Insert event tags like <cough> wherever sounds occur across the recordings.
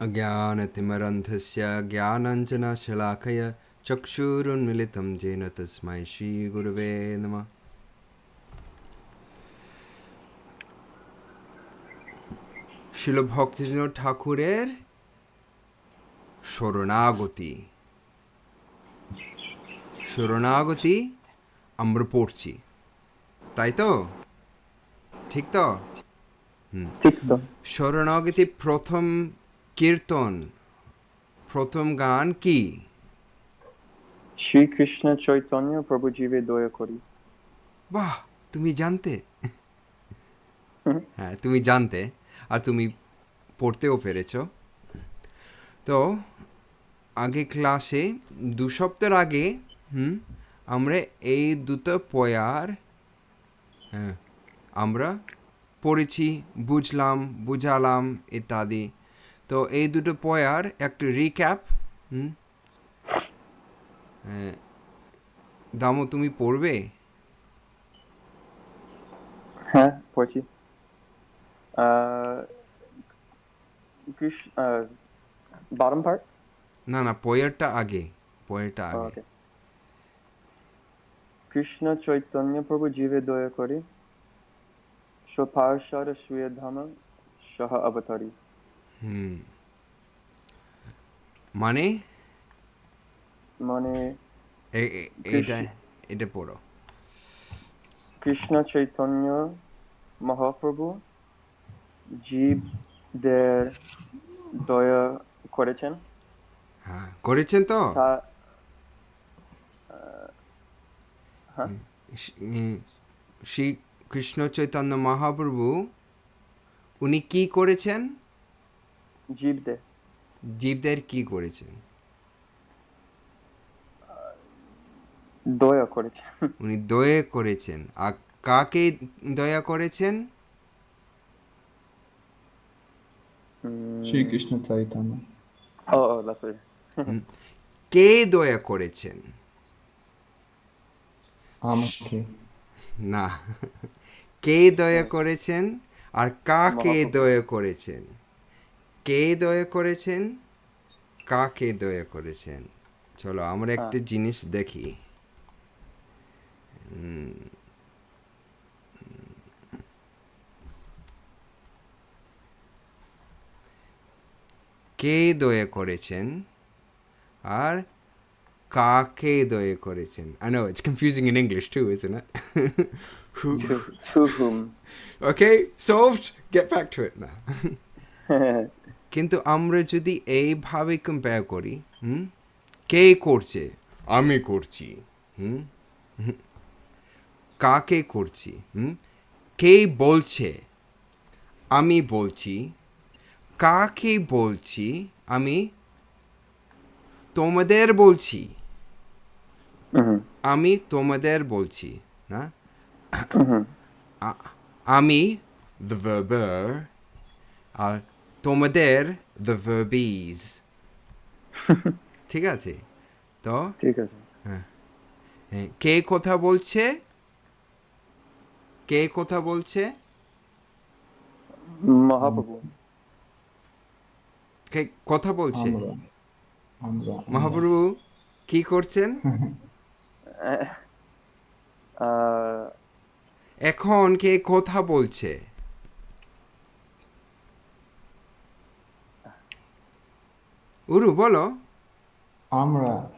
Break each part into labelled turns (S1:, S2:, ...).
S1: अज्ञानतिमरन्धस्य ज्ञानञ्जनशलाकय चक्षुरुन्मिलितं येन तस्मै श्रीगुरुवे नमः শিল ভক্তিজীন ঠাকুরের শরণাগতি শরণাগতি আমরা পড়ছি তাই তো ঠিক তো
S2: ঠিক তো
S1: শরণাগতি প্রথম কীর্তন। প্রথম গান কি?
S2: শ্রীকৃষ্ণ চৈতন্য প্রভু জীবে দয়া করি।
S1: বাহ তুমি জানতে? হ্যাঁ তুমি জানতে আর তুমি পড়তেও পেরেছ। তো আগে ক্লাসে দু সপ্তাহ আগে হুম আমরা এই দুটো পয়ার হ্যাঁ আমরা পড়েছি বুঝলাম বুঝালাম ইত্যাদি। তো এই দুটো পয়ার একটু রিক্যাপ হুম? হ্যাঁ, দামো তুমি পড়বে?
S2: হ্যাঁ পড়ছি। কৃষ্ণ আহ,
S1: না না পয়ারটা আগে পয়ারটা আগে।
S2: কৃষ্ণ চৈতন্য প্রভু জীবে দয়া করি। স্বপার্শ্বর সুয়ে ধাম সহ অবতারি।
S1: হুম। মানে?
S2: মানে
S1: এটা এটা পড়ো।
S2: কৃষ্ণ চৈতন্য মহাপ্রভু জীবদের দয়া করেছেন।
S1: হ্যাঁ করেছেন তো?
S2: হ্যাঁ।
S1: শ্রী- শ্রী কৃষ্ণ চৈতন্য মহাপ্রভু উনি কি করেছেন?
S2: জীবদের
S1: জীবদের কি করেছেন?
S2: দয়া করেছেন।
S1: উনি দয়া করেছেন। আর কাকে দয়া করেছেন?
S3: শ্রীকৃষ্ণ চৈতন্য.
S1: কে দয়া করেছেন?
S3: আমাকে।
S1: না। কে দয়া করেছেন? আর কাকে। দয়া করেছেন? কে দয়া করেছেন? কাকে দয়া করেছেন? চলো আমরা একটা জিনিস দেখি। কে দয়া করেছেন? আর কাকে দয়া করেছেন? I know it's confusing in English
S2: to is না
S1: okay soft get back to it না কিন্তু আমরা যদি এইভাবে কম্পেয়ার করি হুম? কে করছে? আমি করছি হুম। কাকে করছি হুম? কে বলছে? আমি বলছি। কাকে বলছি? আমি তোমাদের বলছি। আমি তোমাদের বলছি না. আমি the verber আর তোমাদের the verbies <laughs> ঠিক আছে? তো?
S2: ঠিক আছে।
S1: হ্যাঁ, কে কথা বলছে? কে কথা বলছে?
S2: মহাপ্রভু।
S1: কে কথা বলছে?
S3: আমরা আমরা
S1: মহাপ্রভু কি করছেন? <laughs> এখন কে কথা বলছে? উরু বলো।
S3: আমরা।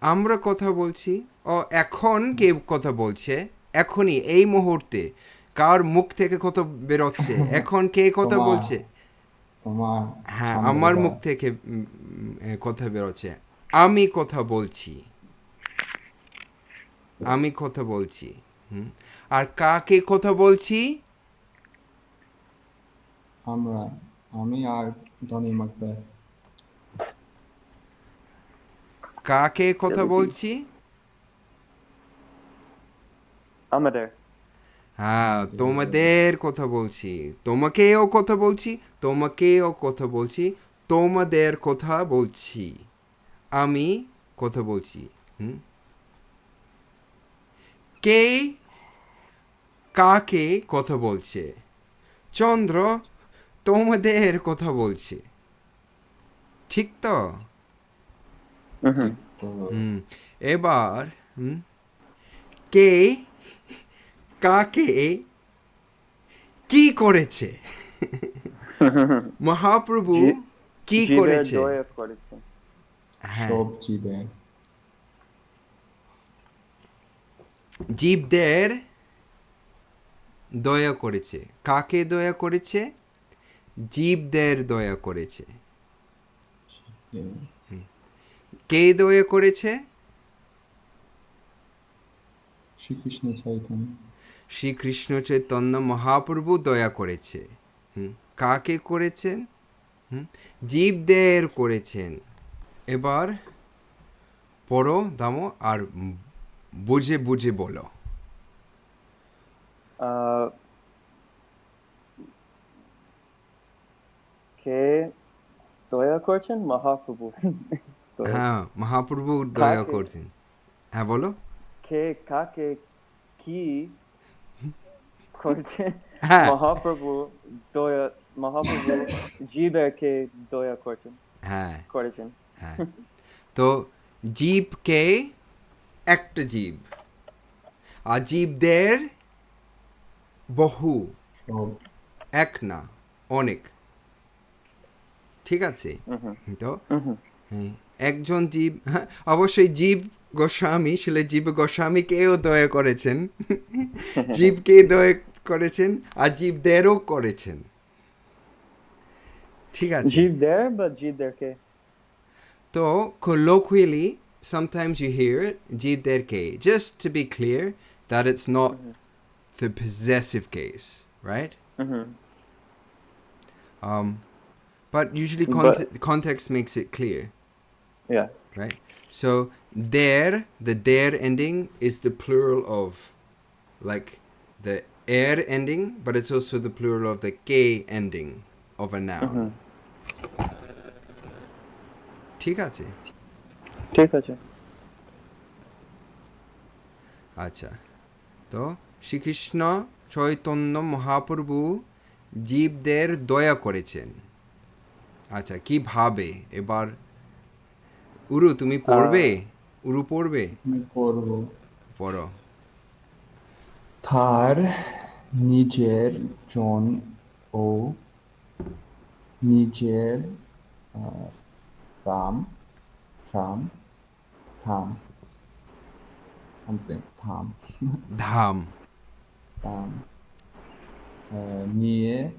S1: আমরা কথা বলছি ও এখন কে কথা বলছে? এখনই এই মুহূর্তে। কার মুখ থেকে কথা বেরোচ্ছে? <laughs> এখন কে কথা বলছে? হ্যাঁ আমার মুখ থেকে কথা বেরোচ্ছে। আমি কথা বলছি। আমি কথা বলছি হুম। আর কাকে কথা বলছি?
S3: আমরা। আমি আর ধনী মাকবে
S1: কাকে কথা বলছি?
S2: আমাদের।
S1: হ্যাঁ তোমাদের কথা বলছি। তোমাকেও কথা বলছি তোমাকেও কথা বলছি তোমাদের কথা বলছি। আমি কথা বলছি হুম? কে কাকে কথা বলছে? চন্দ্র তোমাদের কথা বলছে। ঠিক. তো? হুম এবার হুম কে কাকে কি করেছে? মহাপ্রভু কি করেছে? হ্যাঁ। জীবদের দয়া করেছে। কাকে দয়া করেছে? জীবদের দয়া করেছে। কে দয়া করেছে?
S3: শ্রীকৃষ্ণ চৈতন্য।
S1: শ্রীকৃষ্ণ চৈতন্য মহাপ্রভু দয়া করেছে। কাকে করেছেন? জীবদের করেছেন। এবার পড়ো দামো আর বুঝে বুঝে বলো।
S2: আহ, কে দয়া করছেন? মহাপ্রভু। দয়া-
S1: হ্যাঁ মহাপ্রভু দয়া? করছেন। হ্যাঁ বলো।
S2: কে কাকে কি করছেন
S1: হ্যাঁ।
S2: মহাপ্রভু দয়া মহাপ্রভু জীবেরকে দয়া করছেন।
S1: হ্যাঁ।
S2: করেছেন।
S1: হ্যাঁ। তো জীবকে একটা জীব। আর জীবদের বহু এক না অনেক। ঠিক আছে. তো. হ্যাঁ, একজন জীব হ্যাঁ, অবশ্যই জীব গোস্বামী শিলে জীব গোস্বামীকেও দয়া করেছেন জীবকে দয়া করেছেন আর জীবদেরও করেছেন ঠিক আছে
S2: জীবদের বা জীবদেরকে
S1: So, colloquially, sometimes you hear K, just to be clear that it's not the possessive case, right?
S2: Mhm.
S1: Um, but usually
S2: But-
S1: context makes it clear,
S2: Yeah.
S1: right? So, there, the there ending is the plural of like the air ending, but it's also the plural of the K ending of a noun.
S2: Mhm.
S1: ঠিক আছে
S2: ঠিক আছে
S1: আচ্ছা তো শ্রীকৃষ্ণ চৈতন্য মহাপ্রভু জীবদের দয়া করেছেন আচ্ছা কীভাবে এবার উরু তুমি পড়বে? উরু পড়বে?
S3: করব
S1: পড়ো।
S3: তার নিজের জন ও নিজের রাম রাম থাম। something থাম।
S1: ধাম।
S3: থাম। নিয়ে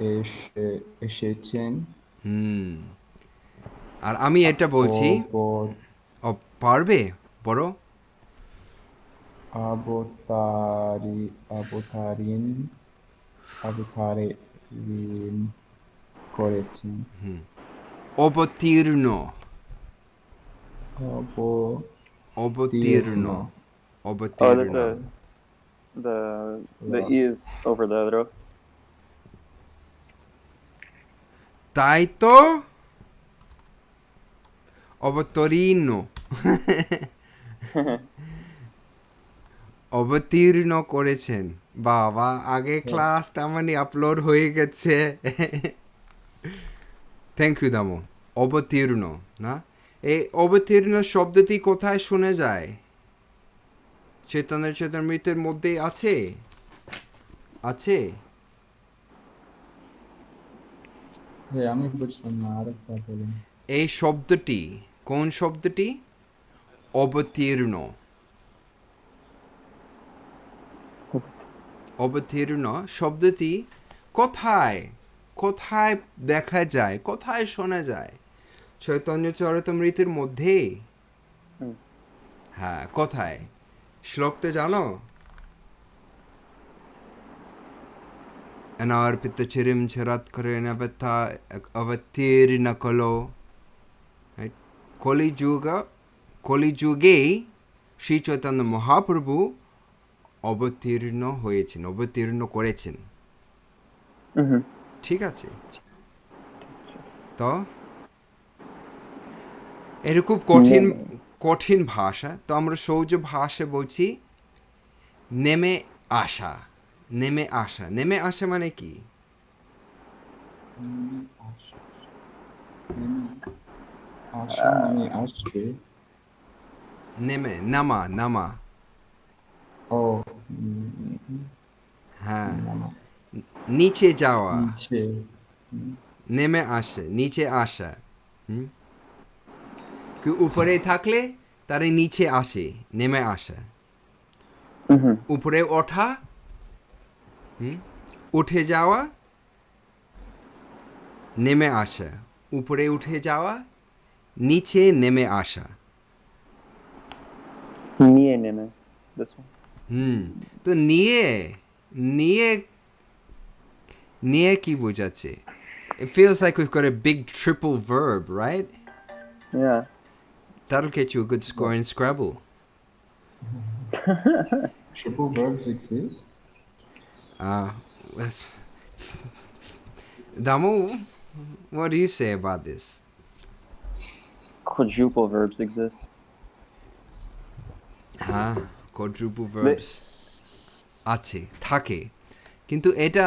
S3: এসে এসেছেন
S1: হুম। আর আমি এটা বলছি ও পারবে? বড়।
S3: অবতারি অবতারিন অবতারিন করেছেন।
S1: অবতীর্ণ।
S3: অব
S1: অবতীর্ণ।
S2: Oh,
S1: অবতীর্ণ।
S2: a the the e is over the.
S1: তাই তো অবতীর্ণ অবতীর্ণ করেছেন বাবা আগে ক্লাস তার মানে আপলোড হয়ে গেছে থ্যাংক ইউ দামো অবতীর্ণ না এই অবতীর্ণ শব্দটি কোথায় শুনে যায় চেতনের চেতন মৃতের মধ্যেই আছে আছে
S3: হ্যাঁ আমি বুঝলাম না আরেকটা বলুন।
S1: এই শব্দটি কোন শব্দটি? অবতীর্ণ। অবতীর্ণ শব্দটি কোথায়? কোথায় দেখা যায়? কোথায় শোনা যায়? চৈতন্য চরিতমৃতের মধ্যে। হ্যাঁ কোথায়? শ্লোকটা জানো? anarpitachirim charatkarin avatirnakalo. Right? Kali Juga, Kali Juge, Sri Chaitanya Mahaprabhu অবতীর্ণ হয়েছেন অবতীর্ণ করেছেন ঠিক আছে তো এরকম কঠিন কঠিন ভাষা তো আমরা সৌজ ভাষা বলছি নেমে আসা নেমে আসা। নেমে আসা মানে কি?
S3: নেমে মানে
S1: নেমে নামা
S3: ও
S1: হ্যাঁ। নিচে যাওয়া। নেমে আসে নিচে আসা। হুম? কেউ উপরে থাকলে তারে নিচে আসে নেমে আসা. উপরে ওঠা উঠে যাওয়া নেমে আসা উপরে উঠে যাওয়া নিচে নেমে আসা
S2: নিয়ে নেমে
S1: হুম তো নিয়ে নিয়ে নিয়ে কি বোঝাচ্ছে It feels like we've got a big triple verb, right?
S2: yeah
S1: That'll get you a good score in Scrabble.
S3: triple verbs exist
S1: Uh, let's... Damu, what do you say about this?
S2: quadruple verbs exist
S1: হ্যাঁ quadruple verbs আছে থাকে কিন্তু এটা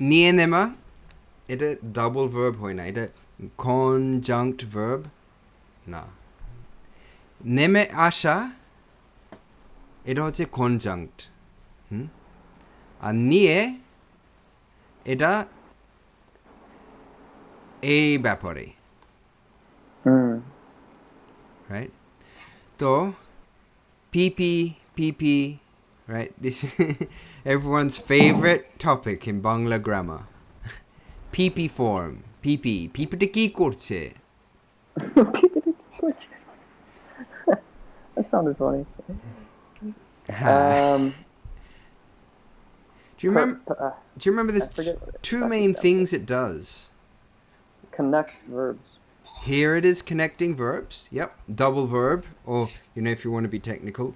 S1: নিয়ে নেমা এটা double verb হয় না এটা কনজাংক্ট ভার্ব না নেমে আসা এটা হচ্ছে কনজাংক্ট হুম আর নিয়ে এটা এই ব্যাপারে
S2: mm.
S1: right? So, PP, PP, right? This <laughs> everyone's favorite topic in Bangla grammar. PP form, PP. PP টা কি করছে?
S2: that sounded funny
S1: হ্যাঁ।
S2: um
S1: do you remember?
S2: uh,
S1: Do you remember the two main things it does?
S2: connects verbs
S1: Here it is connecting verbs. Yep, double verb, or you know, if you want to be technical,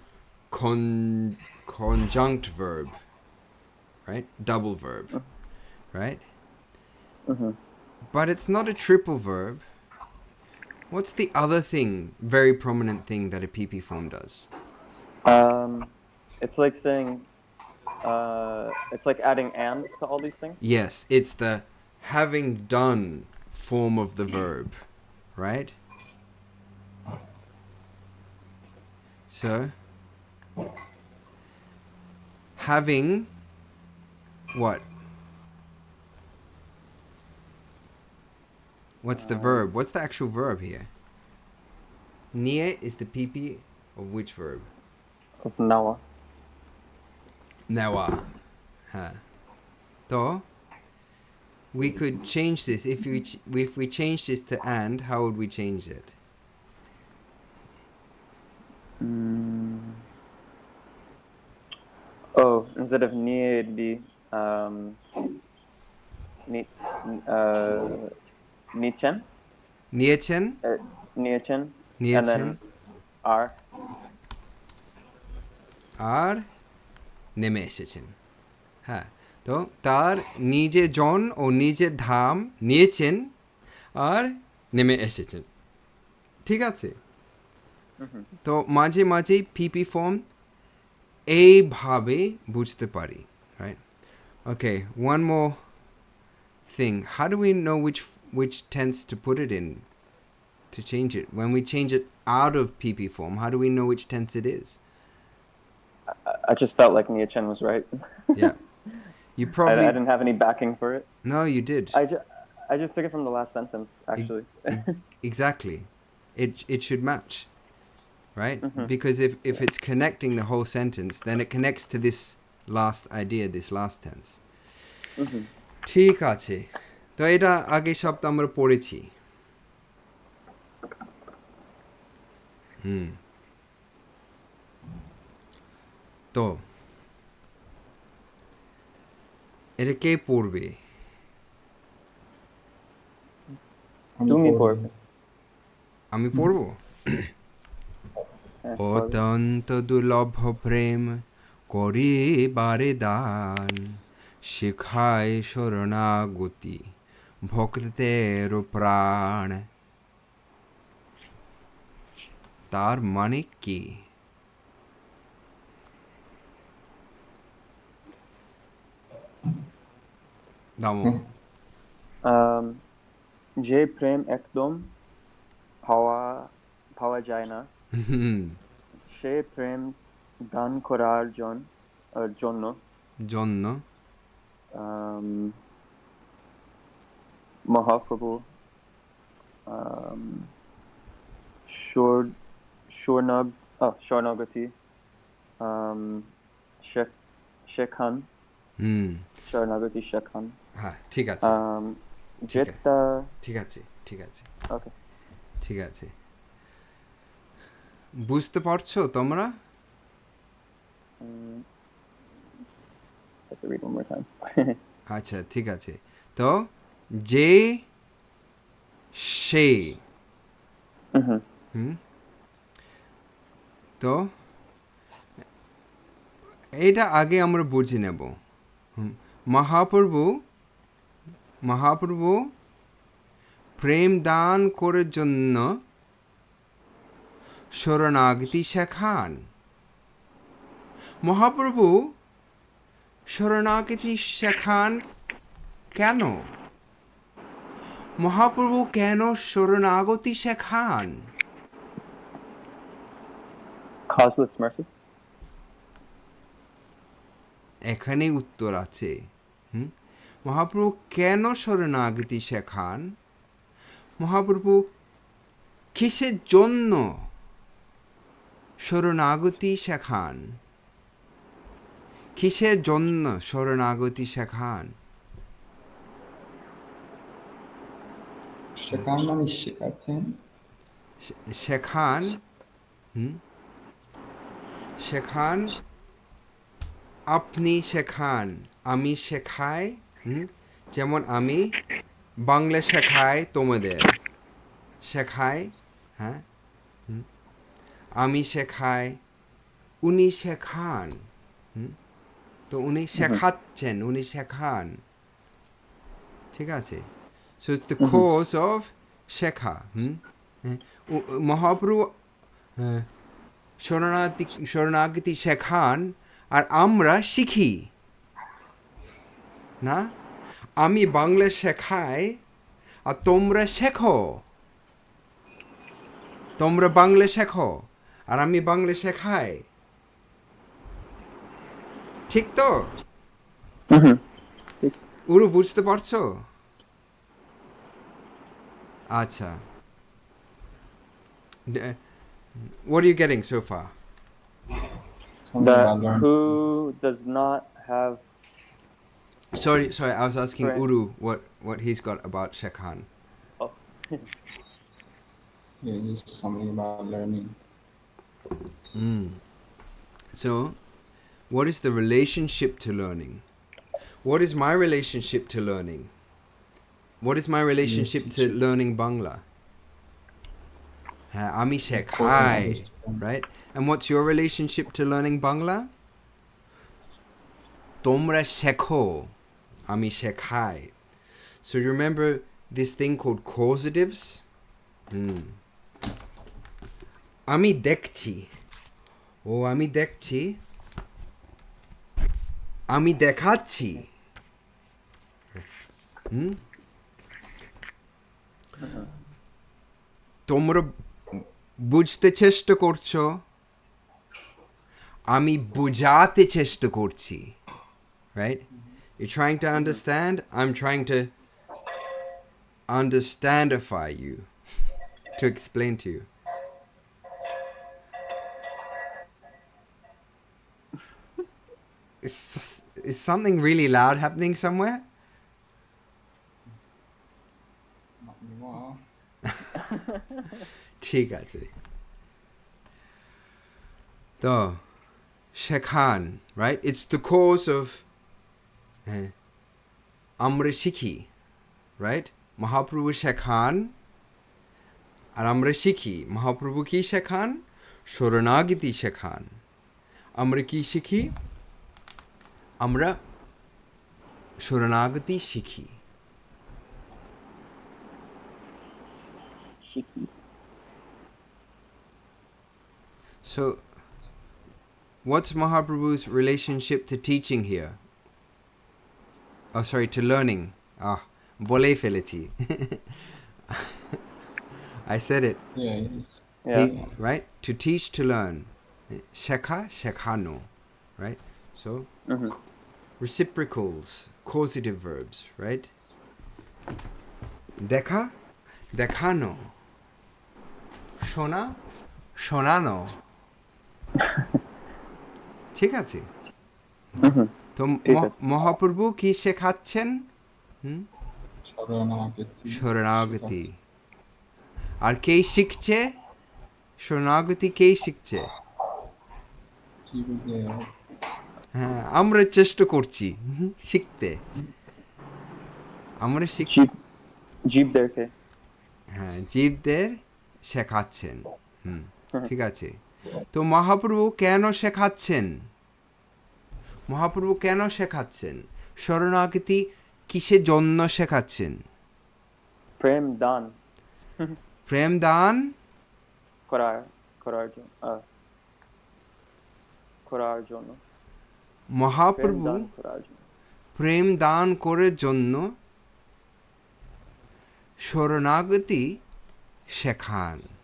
S1: con conjunct verb. Right, double verb. Right.
S2: hmm
S1: But it's not a triple verb. What's the other thing, very prominent thing that a PP form does?
S2: um it's like saying uh it's like adding and to all these things
S1: Yes, it's the having done form of the verb, right? So, having what? What's the verb? What's the actual verb here? Nie is the PP of which verb?
S2: of nawa
S1: Nawa. Huh. So, we could change this. If we ch- if we change this to and, how would we change it?
S2: mm. oh instead of ni it'd be um ni uh nichen
S1: Niechen?
S2: uh, nichen and then r
S1: আর নেমে এসেছেন হ্যাঁ তো তার নিজে জন ও নিজে ধাম নিয়েছেন আর নেমে এসেছেন ঠিক আছে
S2: Mhm.
S1: তো মাঝে মাঝেই পিপি ফর্ম এইভাবে বুঝতে পারি right okay one more thing how do we know which which tense to put it in to change it when we change it out of pp form how do we know which tense it is
S2: I, I just felt like nichen was right
S1: yeah <laughs> you
S2: I,
S1: probably
S2: I didn't have any backing for it
S1: no you did
S2: I just I just took it from the last sentence actually <laughs>
S1: exactly it it should match right
S2: Mhm.
S1: because if if it's connecting the whole sentence then it connects to this last idea this last tense
S2: Mhm.
S1: ঠিক আছে তো এটা আগে সপ্তাহ আমরা পড়েছি হুম তো এটা কে পড়বে?
S3: আমি
S2: তুমি
S3: পড়ব।
S2: পড়বে।
S1: আমি পড়ব?
S2: হ্যাঁ,
S1: অত্যন্ত দুর্লভ প্রেম করিবারে দান শিখায় শরণাগতি ভক্তের প্রাণ। তার মানে কি?
S2: Um, যে প্রেম একদম পাওয়া পাওয়া যায় না সে প্রেম দান করার জন্য
S1: জন্য
S2: মহাপ্রভু শেখ- শেখান
S1: হুম।
S2: শরণাগতি শেখান
S1: হ্যাঁ ঠিক আছে।
S2: um,
S1: ঠিক আছে। ঠিক আছে
S2: okay
S1: ঠিক আছে। বুঝতে পারছ তোমরা? <laughs> আচ্ছা ঠিক আছে। তো যে সে. হুম। তো এটা আগে আমরা বুঝে নেব। মহাপ্রভু মহাপ্রভু, প্রেম দান করার জন্য শরণাগতি শেখান। মহাপ্রভু, শরণাগতি শেখান কেন? মহাপ্রভু কেন শরণাগতি শেখান?
S2: Causeless mercy?
S1: এখানে উত্তর আছে। হুম? মহাপ্রভু কেন শরণাগতি শেখান? মহাপ্রভু কিসের জন্য শরণাগতি শেখান? কিসের জন্য শরণাগতি শেখান?
S3: শেখান মানে শেখাচ্ছেন?
S1: শেখান? হুম? শেখান আপনি শেখান আমি শেখাই হুম? যেমন আমি বাংলা শেখাই তোমাদের। শেখাই হ্যাঁ? আমি শেখাই উনি শেখান? তো উনি শেখাচ্ছেন উনি শেখান। ঠিক আছে? So it's the course of শেখা হুম? হ্যাঁ, মহাপ্রভু হ্যাঁ, শরণাগতি শরণাগতি শেখান আর আমরা শিখি। না? আমি বাংলা শেখাই আর তোমরা শেখো। তোমরা বাংলা শেখো আর আমি বাংলা শেখাই। ঠিক তো. উরু বুঝতে পারছ? আচ্ছা। What are you getting so far?
S3: Something
S2: that who does not have
S1: sorry sorry i was asking
S2: Right.
S1: uru what what he's got about shekhan
S2: oh, <laughs>
S3: Yeah, just something about learning.
S1: Mm. So, what is the relationship to learning? What is my relationship to learning? What is my relationship to learning Bangla? হ্যাঁ, আমি শেখাই
S3: understand.
S1: right and what's your relationship to learning Bangla তোমরা শেখো আমি শেখাই so you remember this thing called causatives Hmm. আমি দেখছি ও আমি দেখছি আমি দেখাচ্ছি হুম তোমরা বুঝতে চেষ্টা করছো আমি বুঝাতে চেষ্টা করছি right you're trying to understand i'm trying to understandify you to explain to you is, is something really loud happening somewhere ঠিক আছে। তো শেখান right it's the cause of হ্যাঁ, আমরা শিখি রাইট মহাপ্রভু শেখান আর আমরা শিখি মহাপ্রভু কি শেখান শরণাগতি শেখান আমরা কি শিখি আমরা শরণাগতি শিখি So, what's Mahaprabhu's relationship to teaching here? Oh, sorry, to learning. Ah, bole feliti. <laughs> I said it.
S3: Yeah. Yes.
S2: Yeah.
S1: Right? To teach, to learn. Shekha, shekhano. Right? So,
S2: mm-hmm.
S1: reciprocals, causative verbs, right? Deka, dekano. Shona, shonano. ঠিক আছে। তো। মহাপ্রভু কি শেখাচ্ছেন?
S3: শরণাগতি।
S1: শরণাগতি। আর কে শিখছে? শরণাগতি কে শিখছে? হ্যাঁ আমরা চেষ্টা করছি শিখতে। আমরা শিখ
S2: Jeep, জীবদেরকে।
S1: হ্যাঁ জীবদের শেখাচ্ছেন হুম। ঠিক আছে। তো মহাপ্রভু কেন শেখাচ্ছেন? মহাপ্রভু কেন শেখাচ্ছেন? শরণাগতি কিসের জন্য শেখাচ্ছেন?
S2: প্রেম দান।
S1: প্রেম দান?
S2: করার করার জন্য করার জন্য।
S1: মহাপ্রভু প্রেম দান করার জন্য শরণাগতি শেখান।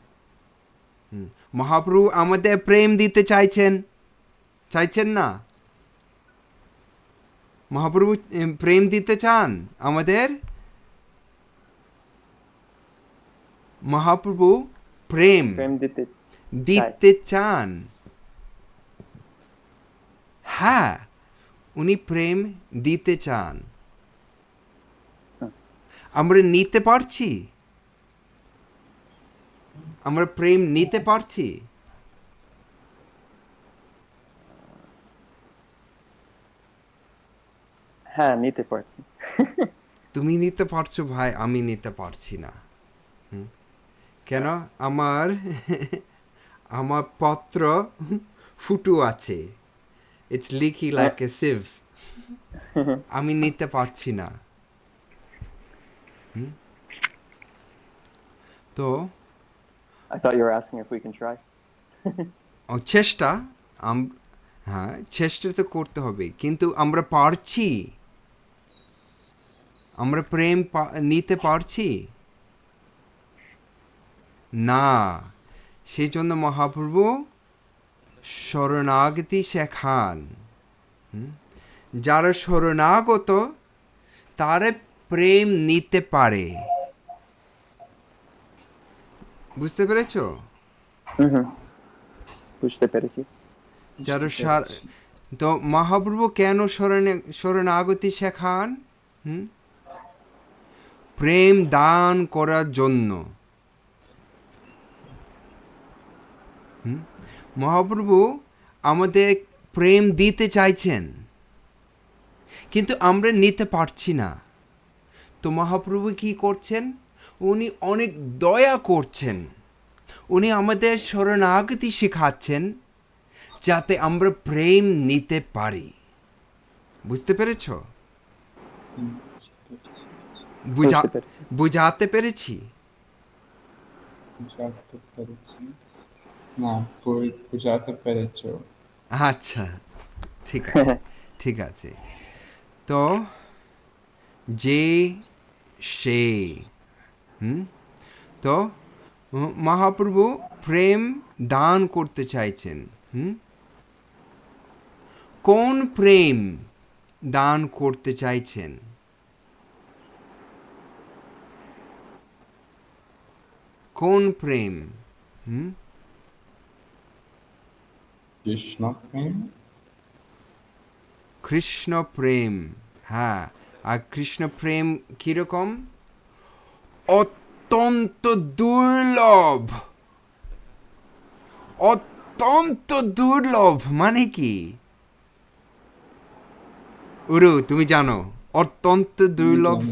S1: মহাপ্রভু আমাদের প্রেম দিতে চাইছেন। চাইছেন না? মহাপ্রভু প্রেম দিতে চান আমাদের? মহাপ্রভু প্রেম
S2: দিতে
S1: চান। হ্যাঁ উনি প্রেম দিতে চান। আমরা নিতে পারছি? আমরা প্রেম নিতে পারছি?
S2: হ্যাঁ নিতে পারছি।
S1: তুমি নিতে পারছ ভাই আমি নিতে পারছি না। কেন? আমার আমার পত্র ফুটু আছে। It's leaky like a sieve আমি নিতে পারছি না? তো
S2: I thought you were asking if we can try.
S1: ও <laughs> চেষ্টা, আম- হ্যাঁ চেষ্টা তো করতে হবে, কিন্তু আমরা পারছি। আমরা প্রেম নিতে পারছি? না। সেই জন্য মহাপ্রভু শরণাগতি শেখান? যারা শরণাগত, তারা প্রেম নিতে পারে। বুঝতে পেরেছ?
S2: Mhm. বুঝতে পেরেছি।
S1: যারা সার- তো মহাপ্রভু কেন শরণে শরণাগতি শেখান? হুম? প্রেম দান করার জন্য। হুম? মহাপ্রভু আমাদের প্রেম দিতে চাইছেন। কিন্তু আমরা নিতে পারছি না। তো মহাপ্রভু কি করছেন? উনি অনেক দয়া করছেন। উনি আমাদের শরণাগতি শেখাচ্ছেন যাতে আমরা প্রেম নিতে পারি। বুঝতে পেরেছ?
S2: বুঝাতে পেরেছ।
S1: আচ্ছা ঠিক আছে <laughs> ঠিক আছে। তো যে সে হুম? তো মহাপ্রভু প্রেম দান করতে চাইছেন হুম? কোন প্রেম দান করতে চাইছেন? কোন প্রেম হুম?
S3: কৃষ্ণ প্রেম?
S1: কৃষ্ণ প্রেম হ্যাঁ। আর কৃষ্ণ প্রেম কীরকম? অত্যন্ত দুর্লভ। অত্যন্ত দুর্লভ মানে কি? উরু তুমি জানো অত্যন্ত দুর্লভ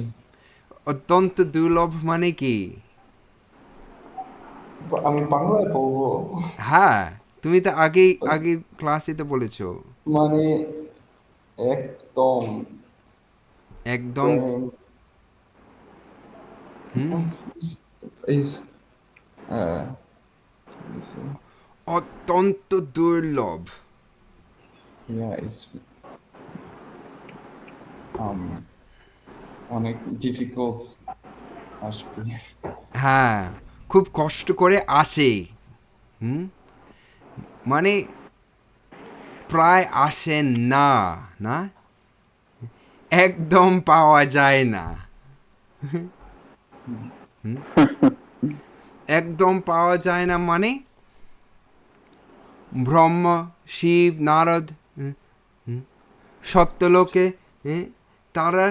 S1: অত্যন্ত দুর্লভ মানে কি?
S3: আমি বাংলায় বলব
S1: হ্যাঁ তুমি তো আগেই আগে ক্লাসে তো বলেছ।
S3: মানে একদম।
S1: একদম
S3: is is uh
S1: অত্যন্ত দুর্লভ
S3: yeah is um অনেক ডিফিকাল্ট আসবে
S1: হ্যাঁ খুব কষ্ট করে আসে। হুম? মানে প্রায় আসে না না? একদম পাওয়া যায় না? একদম পাওয়া যায় না মানে? ব্রহ্ম, শিব, নারদ সত্যলোকে তারা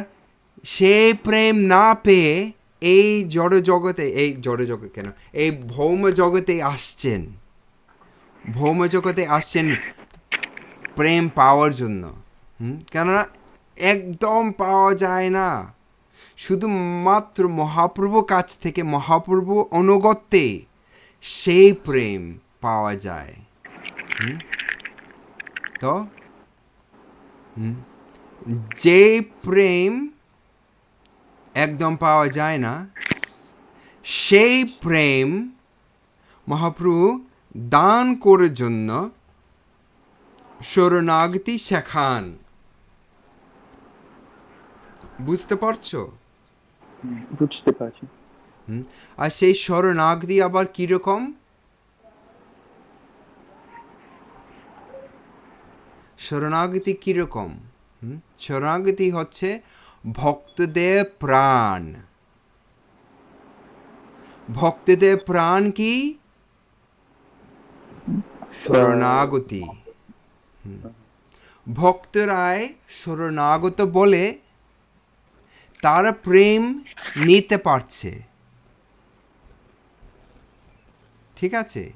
S1: সেই প্রেম না পেয়ে এই জড় জগতে এই জড় জগৎ কেন? এই ভৌম জগতে আসছেন। ভৌম জগতে আসছেন প্রেম পাওয়ার জন্য। কেননা একদম পাওয়া যায় না। শুধুমাত্র মহাপ্রভু কাছ থেকে মহাপ্রভু অনুগত্যে সেই প্রেম পাওয়া যায়। তো? যে প্রেম একদম পাওয়া যায় না, সেই প্রেম মহাপ্রভু দান করার জন্য শরণাগতি শেখান। বুঝতে পারছ?
S2: বুঝতে পারছি
S1: আর সেই শরণাগতি আবার কীরকম শরণাগতি কীরকম? শরণাগতি হচ্ছে ভক্তদের প্রাণ ভক্তদের প্রাণ কি শরণাগতি। ভক্তরায় শরণাগত বলে তারা প্রেম নিতে পারছে। ঠিক আছে?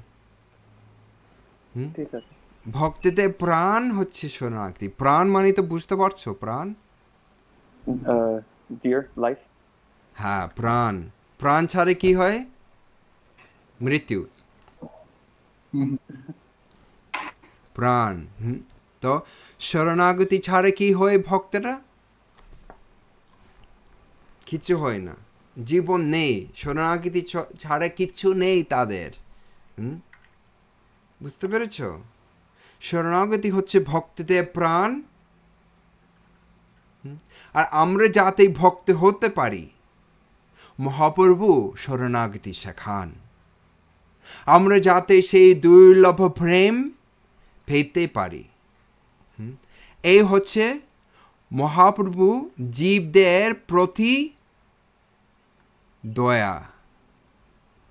S1: ভক্তদের প্রাণ হচ্ছে শরণাগতি। প্রাণ মানে তো বুঝতে পারছ প্রাণ?
S2: life
S1: হ্যাঁ প্রাণ। প্রাণ ছাড়ে কি হয়? মৃত্যু। প্রাণ হুম। তো শরণাগতি ছাড়ে কি হয় ভক্তরা? কিছু হয় না। জীবন নেই, শরণাগতি ছাড়া কিচ্ছু নেই তাদের। হুম? বুঝতে পেরেছ? শরণাগতি হচ্ছে ভক্তদের প্রাণ। আর আমরা যাতে ভক্ত হতে পারি, মহাপ্রভু শরণাগতি শেখান। আমরা যাতে সেই দুর্লভ প্রেম পেতে পারি। এই হচ্ছে মহাপ্রভু জীবদের প্রতি দয়া